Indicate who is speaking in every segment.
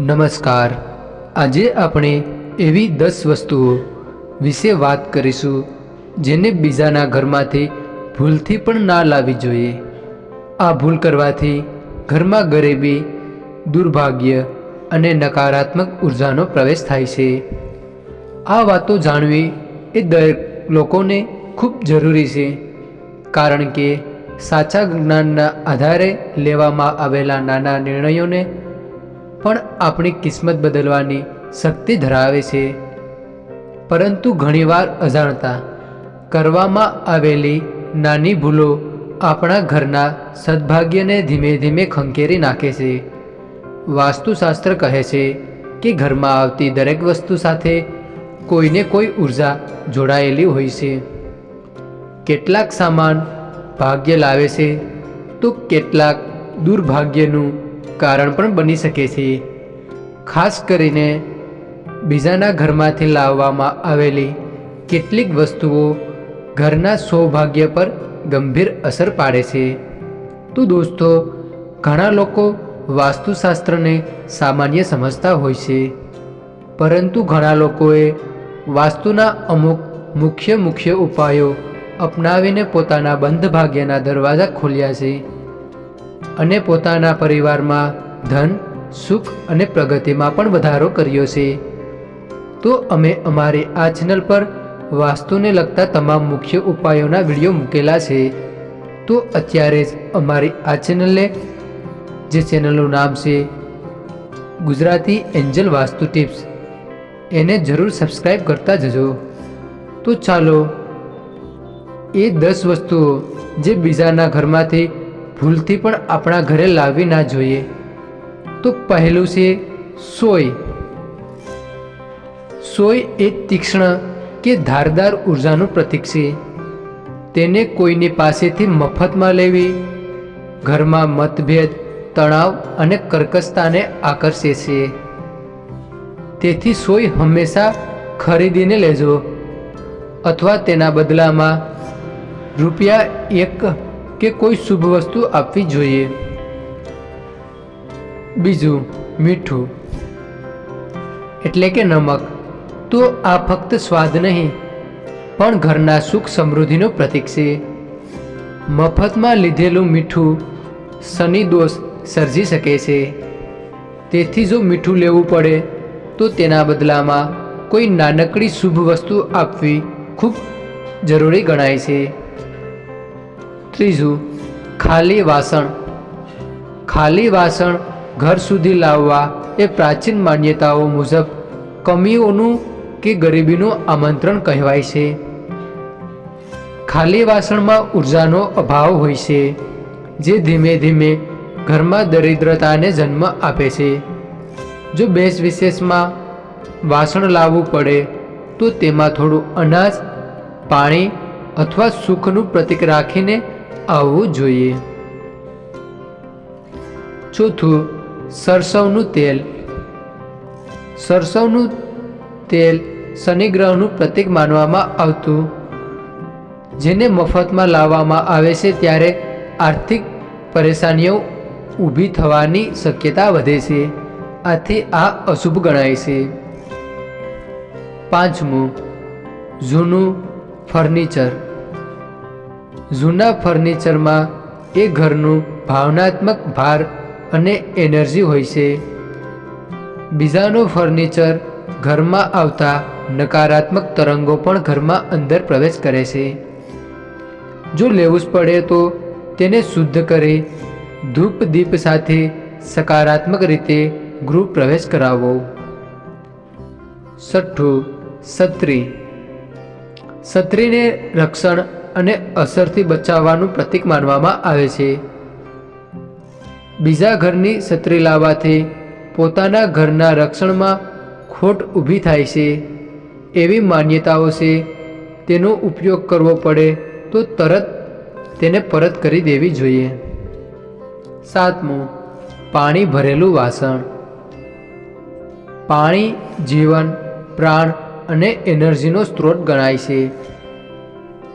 Speaker 1: નમસ્કાર. આજે આપણે એવી દસ વસ્તુઓ વિશે વાત કરીશું, જેને બીજાના ઘરમાંથી ભૂલથી પણ ના લાવવી જોઈએ. આ ભૂલ કરવાથી ઘરમાં ગરીબી, દુર્ભાગ્ય અને નકારાત્મક ઉર્જાનો પ્રવેશ થાય છે. આ વાતો જાણવી એ દરેક લોકોને ખૂબ જરૂરી છે, કારણ કે સાચા જ્ઞાનના આધારે લેવામાં આવેલા નાના નિર્ણયોને પણ આપણી કિસ્મત બદલવાની શક્તિ ધરાવે છે. પરંતુ ઘણીવાર અજાણતા કરવામાં આવેલી નાની ભૂલો આપણા ઘરના સદભાગ્યને ધીમે ધીમે ખંખેરી નાખે છે. વાસ્તુશાસ્ત્ર કહે છે કે ઘરમાં આવતી દરેક વસ્તુ સાથે કોઈને કોઈ ઊર્જા જોડાયેલી હોય છે. કેટલાક સામાન ભાગ્ય લાવે છે તો કેટલાક દુર્ભાગ્યનું કારણ પણ બની શકે છે. ખાસ કરીને બીજાના ઘરમાંથી લાવવામાં આવેલી કેટલીક વસ્તુઓ ઘરના સૌભાગ્ય પર ગંભીર અસર પાડે છે. તો દોસ્તો, ઘણા લોકો વાસ્તુશાસ્ત્રને સામાન્ય સમજતા હોય છે. પરંતુ ઘણા લોકોએ વાસ્તુના અમુક મુખ્ય મુખ્ય ઉપાયો અપનાવીને પોતાના બંધ ભાગ્યના દરવાજા ખોલ્યા છે. અને પોતાના પરિવારમાં ધન, સુખ અને પ્રગતિમાં પણ વધારો કર્યો છે. તો અમે અમારી આ ચેનલ પર વાસ્તુને લગતા તમામ મુખ્ય ઉપાયોના વીડિયો મૂકેલા છે. તો અત્યારે જ અમારી આ ચેનલને, જે ચેનલનું નામ છે ગુજરાતી એન્જલ વાસ્તુ ટિપ્સ, એને જરૂર સબસ્ક્રાઈબ કરતા જજો. તો ચાલો, એ દસ વસ્તુઓ જે બીજાના ઘરમાંથી ભૂલથી પણ આપણા ઘરે લાવવી ના જોઈએ. તો પહેલું છે સોય. સોય એ તીક્ષ્ણ કે ધારદાર ઉર્જાનું પ્રતીક છે. તેને કોઈની પાસેથી મફતમાં લેવી, ઘરમાં મતભેદ, તણાવ અને કર્કશતાને આકર્ષે છે. તેથી સોય હંમેશા ખરીદીને લેજો. અથવા તેના બદલામાં રૂપિયા એક કે કોઈ શુભ વસ્તુ આપવી જોઈએ. બીજું, મીઠું. એટલે કે નમક. તો આ ફક્ત સ્વાદ નહીં, પણ ઘરના સુખ સમૃદ્ધિનું પ્રતીક છે. મફતમાં લીધેલું મીઠું શનિ દોષ સર્જી શકે છે. તેથી જો મીઠું લેવું પડે, તો તેના બદલામાં કોઈ નાનકડી શુભ વસ્તુ આપવી ખૂબ જરૂરી ગણાય છે. ત્રીજું, ખાલી વાસણ. ખાલી વાસણ ઘર સુધી લાવવા એ પ્રાચીન માન્યતાઓ મુજબ કમીઓનું કે ગરીબીનું આમંત્રણ કહેવાય છે. ખાલી વાસણમાં ઉર્જાનો અભાવ હોય છે, જે ધીમે ધીમે ઘરમાં દરિદ્રતાને જન્મ આપે છે. જો બેસ વિશેષમાં વાસણ લાવવું પડે, તો તેમાં થોડું અનાજ, પાણી અથવા સુખનું પ્રતીક રાખીને આવવું જોઈએ. ચોથું, સરસવનું તેલ. સરસવનું તેલ શનિગ્રહનું પ્રતીક માનવામાં આવતું. જેને મફતમાં લાવવામાં આવે છે ત્યારે આર્થિક પરેશાનીઓ ઊભી થવાની શક્યતા વધે છે. આથી આ અશુભ ગણાય છે. પાંચમું, જૂનું ફર્નિચર જૂના ફર્નિચરમાં એ ઘરનું ભાવનાત્મક ભાર અને એનર્જી હોય છે. બીજાનું ફર્નિચર ઘરમાં આવતા નકારાત્મક તરંગો પણ ઘરમાં અંદર પ્રવેશ કરે છે. જો લેવું જ પડે તો તેને શુદ્ધ કરી ધૂપ દીપ સાથે સકારાત્મક રીતે ગૃહ પ્રવેશ કરાવવો છઠ્ઠું સત્રી છત્રીને રક્ષણ અને અસરથી બચાવવાનું પ્રતીક માનવામાં આવે છે. બીજા ઘરની છત્રી લાવવાથી પોતાના ઘરના રક્ષણમાં ખોટ ઊભી થાય છે. એવી માન્યતાઓ છે, તેનો ઉપયોગ કરવો પડે તો તરત તેને પરત કરી દેવી જોઈએ. સાતમું, પાણી ભરેલું વાસણ. પાણી જીવન, પ્રાણ અને એનર્જીનો સ્ત્રોત ગણાય છે.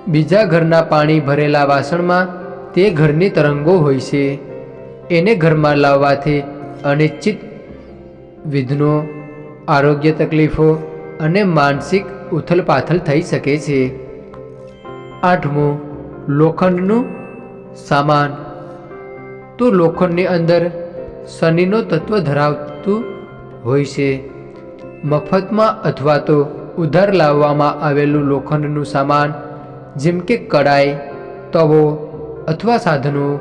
Speaker 1: બીજા ઘરના પાણી ભરેલા વાસણમાં તે ઘરની તરંગો હોય છે. એને ઘરમાં લાવવાથી અનિશ્ચિત વિધનો આરોગ્ય તકલીફો અને માનસિક ઉથલપાથલ થઈ શકે છે. આઠમું, લોખંડનું સામાન. તો લોખંડની અંદર શનિનો તત્વ ધરાવતું હોય છે. મફતમાં અથવા તો ઉધાર લાવવામાં આવેલું લોખંડનું સામાન જેમ કે કડાઈ તવો અથવા સાધનો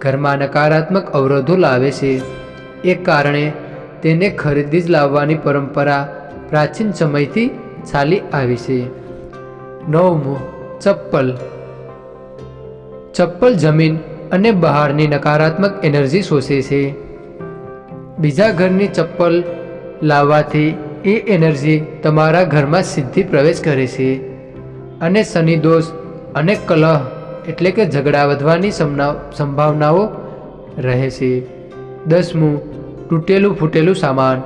Speaker 1: ઘરમાં નકારાત્મક અવરોધો લાવે છે. એ કારણે તેને ખરીદી જ લાવવાની પરંપરા પ્રાચીન સમયથી ચાલી આવી છે. નવમું, ચપ્પલ. ચપ્પલ જમીન અને બહારની નકારાત્મક એનર્જી શોષે છે. બીજા ઘરની ચપ્પલ લાવવાથી એ એનર્જી તમારા ઘરમાં સીધી પ્રવેશ કરે છે. અને શનિ દોષ અને કલહ એટલે કે ઝઘડા વધવાની સંભાવનાઓ રહે છે દસમું, તૂટેલું ફૂટેલું સામાન.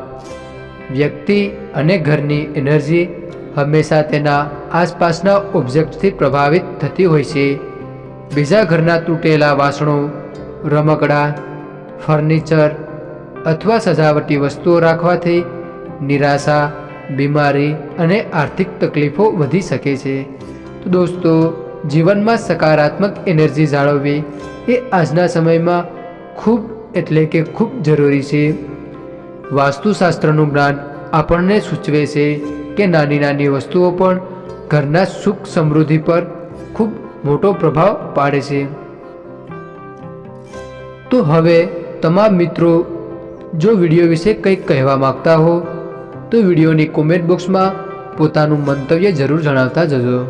Speaker 1: વ્યક્તિ અને ઘરની એનર્જી હંમેશા તેના આસપાસના ઓબ્જેક્ટથી પ્રભાવિત થતી હોય છે. બીજા ઘરના તૂટેલા વાસણો, રમકડા, ફર્નિચર અથવા સજાવટી વસ્તુઓ રાખવાથી નિરાશા બીમારી અને આર્થિક તકલીફો વધી શકે છે. તો દોસ્તો, જીવનમાં સકારાત્મક એનર્જી જાળવવી એ આજના સમયમાં ખૂબ એટલે કે ખૂબ જરૂરી છે. વાસ્તુશાસ્ત્રનું જ્ઞાન આપણને સૂચવે છે કે નાની નાની વસ્તુઓ પણ ઘરના સુખ સમૃદ્ધિ પર ખૂબ મોટો પ્રભાવ પાડે છે. તો હવે તમામ મિત્રો, જો વીડિયો વિશે કંઈક કહેવા માંગતા હો તો વિડીયોની કોમેન્ટ બોક્સમાં પોતાનું મંતવ્ય જરૂર જણાવતા જજો.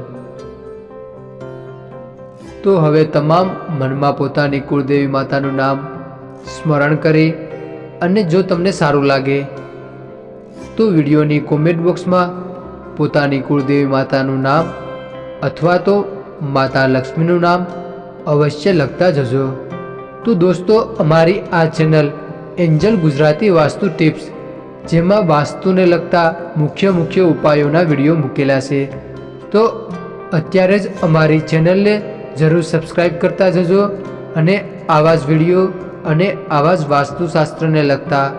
Speaker 1: તો હવે તમામ મનમાં પોતાની કુળદેવી માતાનું નામ સ્મરણ કરી અને જો તમને સારું લાગે, તો વિડીયોની કોમેન્ટ બોક્સમાં પોતાની કુળદેવી માતાનું નામ અથવા તો માતા લક્ષ્મીનું નામ અવશ્ય લખતા જજો. તો દોસ્તો, અમારી આ channel angel Gujarati vastu tips જેમાં વાસ્તુને લગતા મુખ્ય મુખ્ય ઉપાયોના વીડિયો મૂકેલા છે. તો અત્યારે જ અમારી ચેનલને જરૂર સબસ્ક્રાઈબ કરતા જજો અને આવા જ વીડિયો અને આવા જ વાસ્તુશાસ્ત્રને લગતા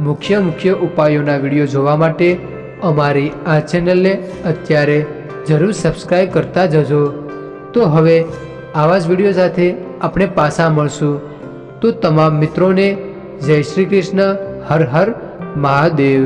Speaker 1: મુખ્ય મુખ્ય ઉપાયોના વીડિયો જોવા માટે અમારી આ ચેનલને અત્યારે જરૂર સબસ્ક્રાઈબ કરતા જજો. તો હવે આવા જ વીડિયો સાથે આપણે પાછા મળશું. તો તમામ મિત્રોને જય શ્રી કૃષ્ણ, હર હર મહાદેવ